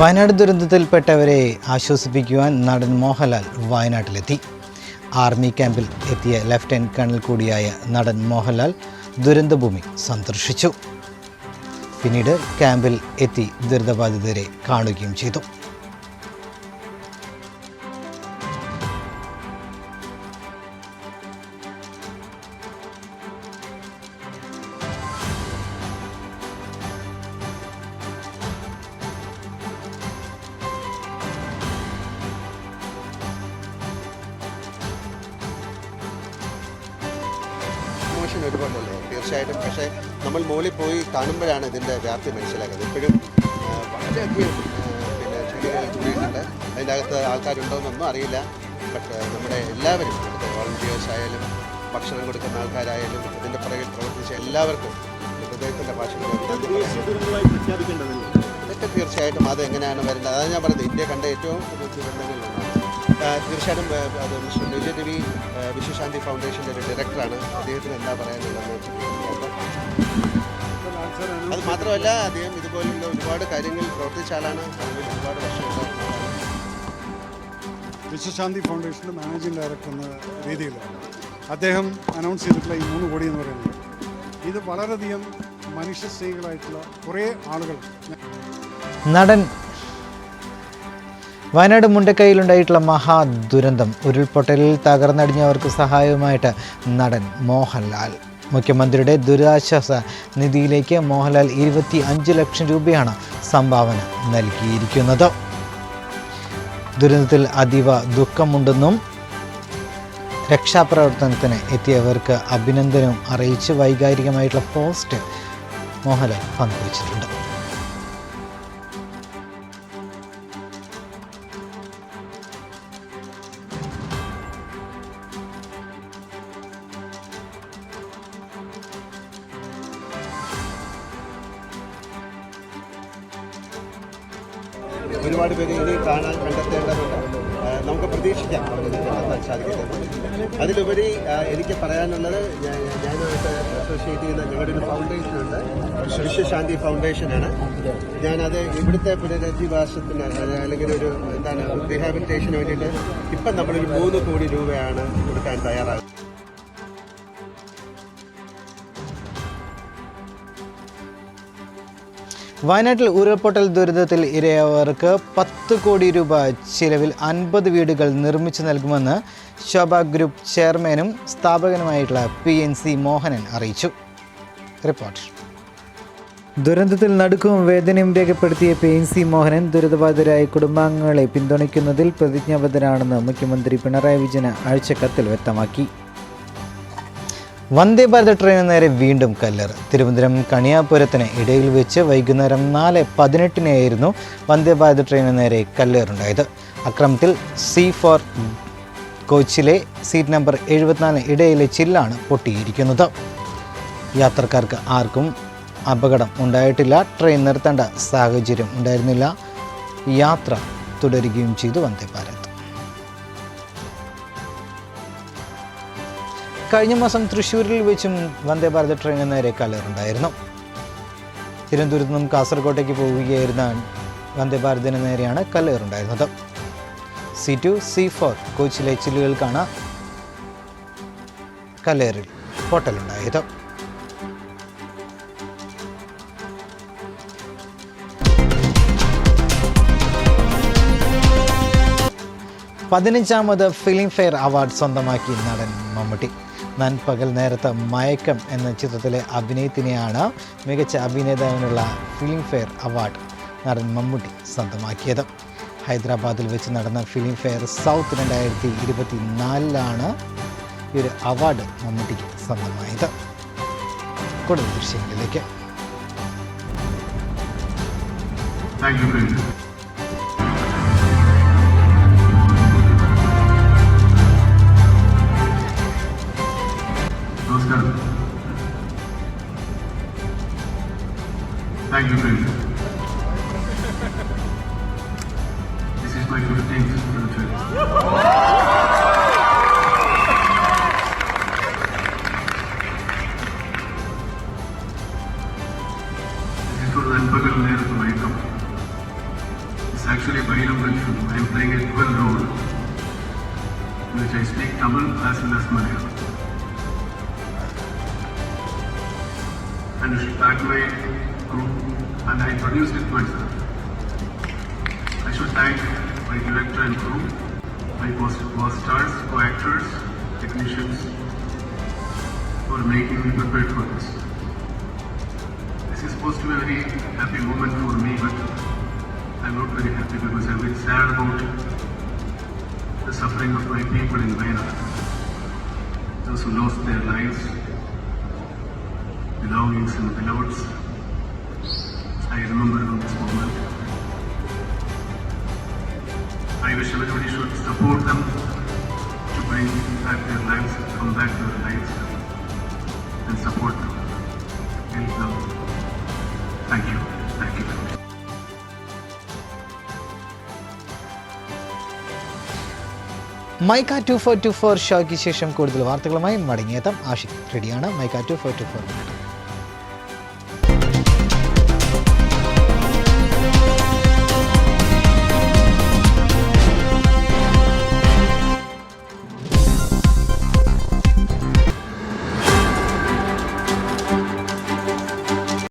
വയനാട് ദുരന്തത്തിൽപ്പെട്ടവരെ ആശ്വസിപ്പിക്കുവാൻ നടൻ മോഹൻലാൽ വയനാട്ടിലെത്തി. ആർമി ക്യാമ്പിൽ എത്തിയ ലഫ്റ്റനന്റ് കേണൽ കൂടിയായ നടൻ മോഹൻലാൽ ദുരന്തഭൂമി സന്ദർശിച്ചു. പിന്നീട് ക്യാമ്പിൽ എത്തി ദുരിതബാധിതരെ കാണുകയും ചെയ്തു. ഇമോഷൻ ഒരുപാടുണ്ട്. തീർച്ചയായിട്ടും. പക്ഷേ നമ്മൾ മുകളിൽ പോയി കാണുമ്പോഴാണ് ഇതിന്റെ വ്യാപ്തി മനസ്സിലാക്കുന്നത് ഇപ്പോഴും വളരെയധികം പിന്നെ ചെടികൾ കൂടിയിട്ടുണ്ട്. അതിന്റെ അകത്ത് ആൾക്കാരുണ്ടോയെന്നൊന്നും അറിയില്ല. ബട്ട് നമ്മുടെ എല്ലാവരും ഇവിടുത്തെ വോളണ്ടിയേഴ്സ് ആയാലും ഭക്ഷണം കൊടുക്കുന്ന ആൾക്കാരായാലും ഇതിന്റെ പുറകിൽ പ്രവർത്തിച്ച എല്ലാവർക്കും ഹൃദയത്തിന്റെ പറയാം. ഇതൊക്കെ തീർച്ചയായിട്ടും അത് എങ്ങനെയാണ് വരുന്നത് അതാണ് ഞാൻ പറയുന്നത് ഇന്ത്യ കണ്ട ഏറ്റവും ആ, തീർച്ചയായിട്ടും അത് മിസ്റ്റർ വിജയ് രവി വിശ്വശാന്തി ഫൗണ്ടേഷന്റെ ഒരു ഡയറക്ടറാണ് അദ്ദേഹത്തിന് എന്താ പറയാനുള്ളത് അത് മാത്രമല്ല അദ്ദേഹം ഇതുപോലുള്ള ഒരുപാട് കാര്യങ്ങളിൽ പ്രവർത്തിച്ച ആളാണ്. ഒരുപാട് വർഷങ്ങൾ വിശ്വശാന്തി ഫൗണ്ടേഷന്റെ മാനേജിംഗ് ഡയറക്ടർ എന്ന രീതിയിൽ അദ്ദേഹം അനൗൺസ് ചെയ്തിട്ടുള്ള ഈ മൂന്ന് കോടി എന്ന് പറയുന്നത് ഇത് വളരെയധികം മനുഷ്യ സ്ത്രീകളായിട്ടുള്ള കുറേ ആളുകൾ നടൻ വയനാട് മുണ്ടക്കൈയിലുണ്ടായിട്ടുള്ള മഹാദുരന്തം ഉരുൾപൊട്ടലിൽ തകർന്നടിഞ്ഞവർക്ക് സഹായവുമായിട്ട് നടൻ മോഹൻലാൽ. മുഖ്യമന്ത്രിയുടെ ദുരിതാശ്വാസ നിധിയിലേക്ക് മോഹൻലാൽ ഇരുപത്തി അഞ്ച് ലക്ഷം രൂപയാണ് സംഭാവന നൽകിയിരിക്കുന്നത്. ദുരന്തത്തിൽ അതീവ ദുഃഖമുണ്ടെന്നും രക്ഷാപ്രവർത്തനത്തിന് എത്തിയവർക്ക് അഭിനന്ദനവും അറിയിച്ച് വൈകാരികമായിട്ടുള്ള പോസ്റ്റ് മോഹൻലാൽ പങ്കുവച്ചിട്ടുണ്ട്. ഒരുപാട് പേര് ഇനി കാണാൻ കണ്ടെത്തേണ്ടതുണ്ട്. നമുക്ക് പ്രതീക്ഷിക്കാം അവരത് കണ്ടെത്താൻ സാധിക്കുന്നത് അതിലുപരി എനിക്ക് പറയാനുള്ളത് ഞാനുമായിട്ട് അസോസിയേറ്റ് ചെയ്യുന്ന ഞങ്ങളുടെ ഒരു ഫൗണ്ടേഷൻ ഉണ്ട്. വിശ്വശാന്തി ഫൗണ്ടേഷനാണ് ഞാനത് ഇവിടുത്തെ പുനരധിവാസത്തിന് അല്ലെങ്കിൽ ഒരു എന്താണ് റീഹാബിലിറ്റേഷന് വേണ്ടിയിട്ട് ഇപ്പം നമ്മളൊരു മൂന്ന് കോടി രൂപയാണ് കൊടുക്കാൻ തയ്യാറാകുന്നത്. വയനാട്ടിൽ ഉരുൾപൊട്ടൽ ദുരിതത്തിൽ ഇരയവർക്ക് പത്ത് കോടി രൂപ ചിലവിൽ അൻപത് വീടുകൾ നിർമ്മിച്ചു നൽകുമെന്ന് ശോഭ ഗ്രൂപ്പ് ചെയർമാനും സ്ഥാപകനുമായിട്ടുള്ള പി എൻ സി മോഹനൻ അറിയിച്ചു. റിപ്പോർട്ട്. ദുരന്തത്തിൽ നടുക്കവും വേദനയും രേഖപ്പെടുത്തിയ പി എൻ സി മോഹനൻ ദുരിതബാധിതരായ കുടുംബാംഗങ്ങളെ പിന്തുണയ്ക്കുന്നതിൽ പ്രതിജ്ഞാബദ്ധരാണെന്ന് മുഖ്യമന്ത്രി പിണറായി വിജയന് ആഴ്ചക്കത്തിൽ വ്യക്തമാക്കി. വന്ദേ ഭാരത് ട്രെയിനിന് നേരെ വീണ്ടും കല്ലേറ്. തിരുവനന്തപുരം കണിയാപുരത്തിന് ഇടയിൽ വെച്ച് വൈകുന്നേരം നാല് പതിനെട്ടിനായിരുന്നു വന്ദേ ഭാരത് ട്രെയിനിന് നേരെ കല്ലേറുണ്ടായത്. അക്രമത്തിൽ സി ഫോർ കോച്ചിലെ സീറ്റ് നമ്പർ എഴുപത്തിനാല് ഇടയിലെ ചില്ലാണ് പൊട്ടിയിരിക്കുന്നത്. യാത്രക്കാർക്ക് ആർക്കും അപകടം ഉണ്ടായിട്ടില്ല. ട്രെയിൻ നിർത്തേണ്ട സാഹചര്യം ഉണ്ടായിരുന്നില്ല. യാത്ര തുടരുകയും ചെയ്തു വന്ദേ ഭാരത്. കഴിഞ്ഞ മാസം തൃശ്ശൂരിൽ വെച്ചും വന്ദേ ഭാരത് ട്രെയിനിന് നേരെ കലറുണ്ടായിരുന്നു തിരുവനന്തപുരത്ത് നിന്നും കാസർഗോട്ടേക്ക് പോവുകയായിരുന്ന വന്ദേ ഭാരതിന് നേരെയാണ് കല്ലേറുണ്ടായിരുന്നത് സി ടു സി ഫോർ കോച്ചിലെ ചില്ലുകൾക്കാണ് കല്ലേറിൽ പൊട്ടലുണ്ടായത്. പതിനഞ്ചാമത് ഫിലിം ഫെയർ അവാർഡ് സ്വന്തമാക്കി നടൻ മമ്മൂട്ടി. നൻപകൽ നേരത്ത് മയക്കം എന്ന ചിത്രത്തിലെ അഭിനയത്തിനെയാണ് മികച്ച അഭിനേതാവിനുള്ള ഫിലിം ഫെയർ അവാർഡ് നടൻ മമ്മൂട്ടി സ്വന്തമാക്കിയത്. ഹൈദരാബാദിൽ വെച്ച് നടന്ന ഫിലിം ഫെയർ സൗത്ത് രണ്ടായിരത്തി ഇരുപത്തി നാലിലാണ് ഈ ഒരു അവാർഡ് മമ്മൂട്ടിക്ക് സ്വന്തമായത്. കൂടുതൽ ദൃശ്യങ്ങളിലേക്ക്. Thank you, നമസ്കാരം thank you friend this is my fifteenth film This is for Nanpakal Nerathu Mayakkam actually bilingual film. I am playing a dual role in which I speak Tamil as well as Malayalam. And back my group and I produced it myself. I should thank my director and crew, my co- co-stars, co-actors, technicians for making me prepared for this. This is supposed to be a very happy moment for me, but I'm not very happy because I've been sad about the suffering of my people in Wayanad. Those who lost their lives, belongings the beloveds. I remember on this moment. I wish everybody should support them to bring back their lives, come back to their lives, and support them. Help them. Thank you. Thank you. മൈക്ക two four two four ഷോയ്ക്ക് ശേഷം കൂടുതൽ വാർത്തകളുമായി മടങ്ങിയെത്താം ആഷിഖ് റെഡിയാണ് മൈക്ക two four two four